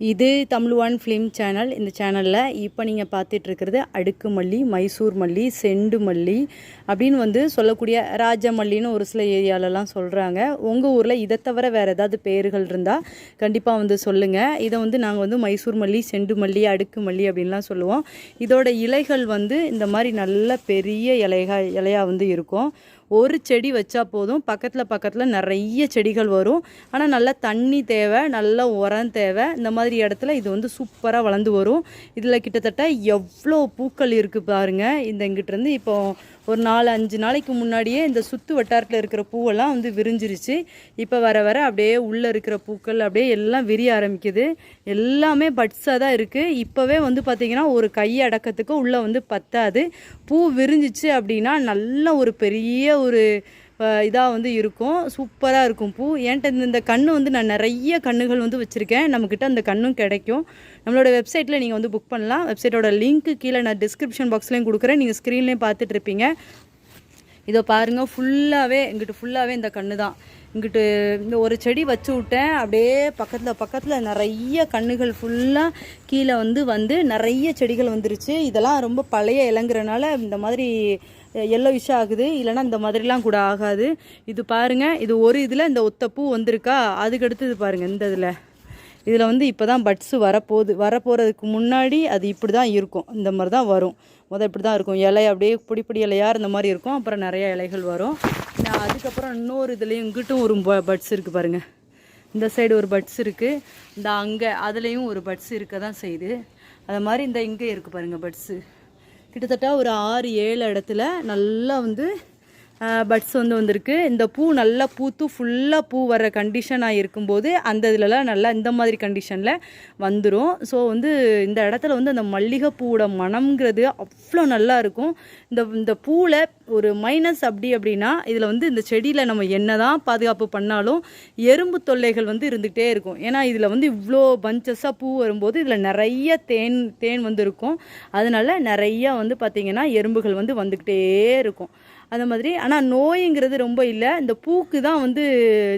இது Tamil one film channel இந்த சேனலில் இப்போ நீங்கள் பார்த்துட்ருக்கிறது அடுக்கு மல்லி மைசூர் மல்லி செண்டு மல்லி அப்படின்னு வந்து சொல்லக்கூடிய ராஜமல்லின்னு ஒரு சில ஏரியாலலாம் சொல்கிறாங்க உங்கள் ஊரில் இதை தவிர வேறு ஏதாவது பேர்கள் இருந்தால் கண்டிப்பாக வந்து சொல்லுங்கள் இதை வந்து நாங்கள் வந்து மைசூர் மல்லி செண்டு மல்லி அடுக்கு மல்லி அப்படின்லாம் சொல்லுவோம். இதோட இலைகள் வந்து இந்த மாதிரி நல்ல பெரிய இலைகள் இலையாக வந்து இருக்கும். ஒரு செடி வச்சா போதும். பக்கத்தில் பக்கத்தில் நிறைய செடிகள் வரும். ஆனால் நல்லா தண்ணி தேவை நல்ல உரம் தேவை. இந்த மாதிரி இடத்துல இது வந்து சூப்பராக வளர்ந்து வரும். இதில் கிட்டத்தட்ட எவ்வளோ பூக்கள் இருக்குது பாருங்கள் இந்த இங்கிட்டிருந்து இப்போ ஒரு நாலு அஞ்சு நாளைக்கு முன்னாடியே இந்த சுற்று வட்டாரத்தில் இருக்கிற பூவெல்லாம் வந்து விரிஞ்சிருச்சு. இப்போ வர வர அப்படியே உள்ளே இருக்கிற பூக்கள் அப்படியே எல்லாம் விரிய ஆரம்பிக்குது. எல்லாமே பட்ஸாக தான் இருக்குது இப்போவே வந்து பார்த்திங்கன்னா ஒரு கை அடக்கத்துக்கு உள்ளே வந்து பத்தாது. பூ விரிஞ்சிச்சு அப்படின்னா நல்ல ஒரு பெரிய ஒரு இதாக வந்து இருக்கும். சூப்பராக இருக்கும் பூ. என்கிட்ட இந்த- இந்த கன்று வந்து நான் நிறைய கன்றுகள் வந்து வச்சுருக்கேன். நம்மக்கிட்ட அந்த கன்றும் கிடைக்கும். நம்மளோட வெப்சைட்டில் நீங்கள் வந்து புக் பண்ணலாம். வெப்சைட்டோட லிங்க்கு கீழே நான் டிஸ்கிரிப்ஷன் பாக்ஸ்லேயும் கொடுக்குறேன். நீங்கள் ஸ்க்ரீன்லேயும் பார்த்துட்டு இருப்பீங்க. இதோ பாருங்கள் ஃபுல்லாகவே இங்கிட்டு ஃபுல்லாகவே இந்த கன்று தான். இங்கிட்டு இந்த ஒரு செடி வச்சு விட்டேன். அப்படியே பக்கத்தில் பக்கத்தில் நிறைய கன்றுகள் ஃபுல்லாக கீழே வந்து வந்து நிறைய செடிகள் வந்துருச்சு. இதெல்லாம் ரொம்ப பழைய இலங்குறனால இந்த மாதிரி எல்லோ விஷயம் ஆகுது. இல்லைன்னா இந்த மாதிரிலாம் கூட ஆகாது. இது பாருங்கள் இது ஒரு இதில் இந்த ஒத்தப்பூ வந்திருக்கா? அதுக்கு அடுத்தது பாருங்கள் இந்த இதில். இதில் வந்து இப்போ தான் பட்ஸு வரப்போகுது. வரப்போகிறதுக்கு முன்னாடி அது இப்படி தான் இருக்கும். இந்த மாதிரி தான் வரும். முதல் இப்படி தான் இருக்கும். இலை அப்படியே பிடி பிடி இலையாக இருந்த மாதிரி இருக்கும். அப்புறம் நிறைய இலைகள் வரும். நான் அதுக்கப்புறம் இன்னொரு இதுலேயும் இங்கிட்டும் ஒரு பட்ஸ் இருக்குது பாருங்கள் இந்த சைடு ஒரு பட்ஸ் இருக்குது இந்த அங்கே அதுலேயும் ஒரு பட்ஸ் இருக்க தான் செய்யுது. அது மாதிரி இந்த இங்கே இருக்குது பாருங்கள் பட்ஸு கிட்டத்தட்ட ஒரு ஆறு ஏழு இடத்துல நல்லா வந்து பட்ஸ் வந்து வந்திருக்கு. இந்த பூ நல்லா பூத்து ஃபுல்லாக பூ வர கண்டிஷனாக இருக்கும்போது அந்த இதுலலாம் நல்லா இந்த மாதிரி கண்டிஷனில் வந்துடும் ஸோ வந்து இந்த இடத்துல வந்து அந்த மல்லிகை பூவோட மனம்ங்கிறது அவ்வளோ நல்லா இருக்கும். இந்த இந்த பூவில் ஒரு மைனஸ் அப்படி அப்படின்னா இதில் வந்து இந்த செடியில் நம்ம என்ன தான் பாதுகாப்பு பண்ணாலும் எறும்பு தொல்லைகள் வந்து இருந்துகிட்டே இருக்கும். ஏன்னா இதில் வந்து இவ்வளோ பஞ்சஸாக பூ வரும்போது இதில் நிறைய தேன் தேன் வந்து இருக்கும் அதனால் நிறையா வந்து பார்த்திங்கன்னா எறும்புகள் வந்து வந்துக்கிட்டே இருக்கும். அந்த மாதிரி ஆனால் நோய்ங்கிறது ரொம்ப இல்லை. இந்த பூக்கு தான் வந்து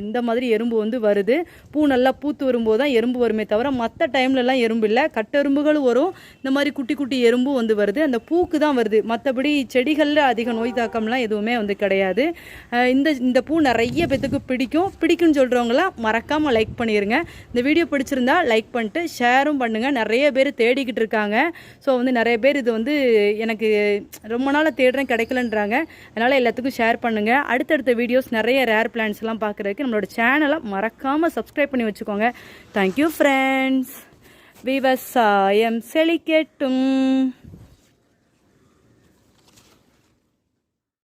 இந்த மாதிரி எறும்பு வந்து வருது. பூ நல்லா பூத்து வரும்போது தான் எறும்பு வருமே தவிர மற்ற டைம்லலாம் எறும்பு இல்லை. கட்டெரும்புகளும் வரும். இந்த மாதிரி குட்டி குட்டி எறும்பும் வந்து வருது. அந்த பூக்கு தான் வருது. மற்றபடி செடிகளில் அதிக நோய் தாக்கம்லாம் எதுவுமே வந்து கிடையாது. இந்த இந்த பூ நிறைய பேத்துக்கு பிடிக்கும். பிடிக்கும்னு சொல்கிறவங்களாம் மறக்காமல் லைக் பண்ணிடுங்க இந்த வீடியோ பிடிச்சிருந்தா லைக் பண்ணிட்டு ஷேரும் பண்ணுங்கள் நிறைய பேர் தேடிக்கிட்டு இருக்காங்க. ஸோ வந்து நிறைய பேர் இது வந்து எனக்கு ரொம்ப நாளாக தேடுறேன் கிடைக்கலன்றாங்க. அதனால் எல்லாத்துக்கும் ஷேர் பண்ணுங்கள் அடுத்தடுத்த வீடியோஸ் நிறைய ரேர் பிளான்ஸ்லாம் பார்க்குறதுக்கு நம்மளோட சேனலை மறக்காமல் சப்ஸ்கிரைப் பண்ணி வச்சுக்கோங்க. தேங்க்யூ ஃப்ரெண்ட்ஸ் விவசாயம் செழிக்கட்டும்.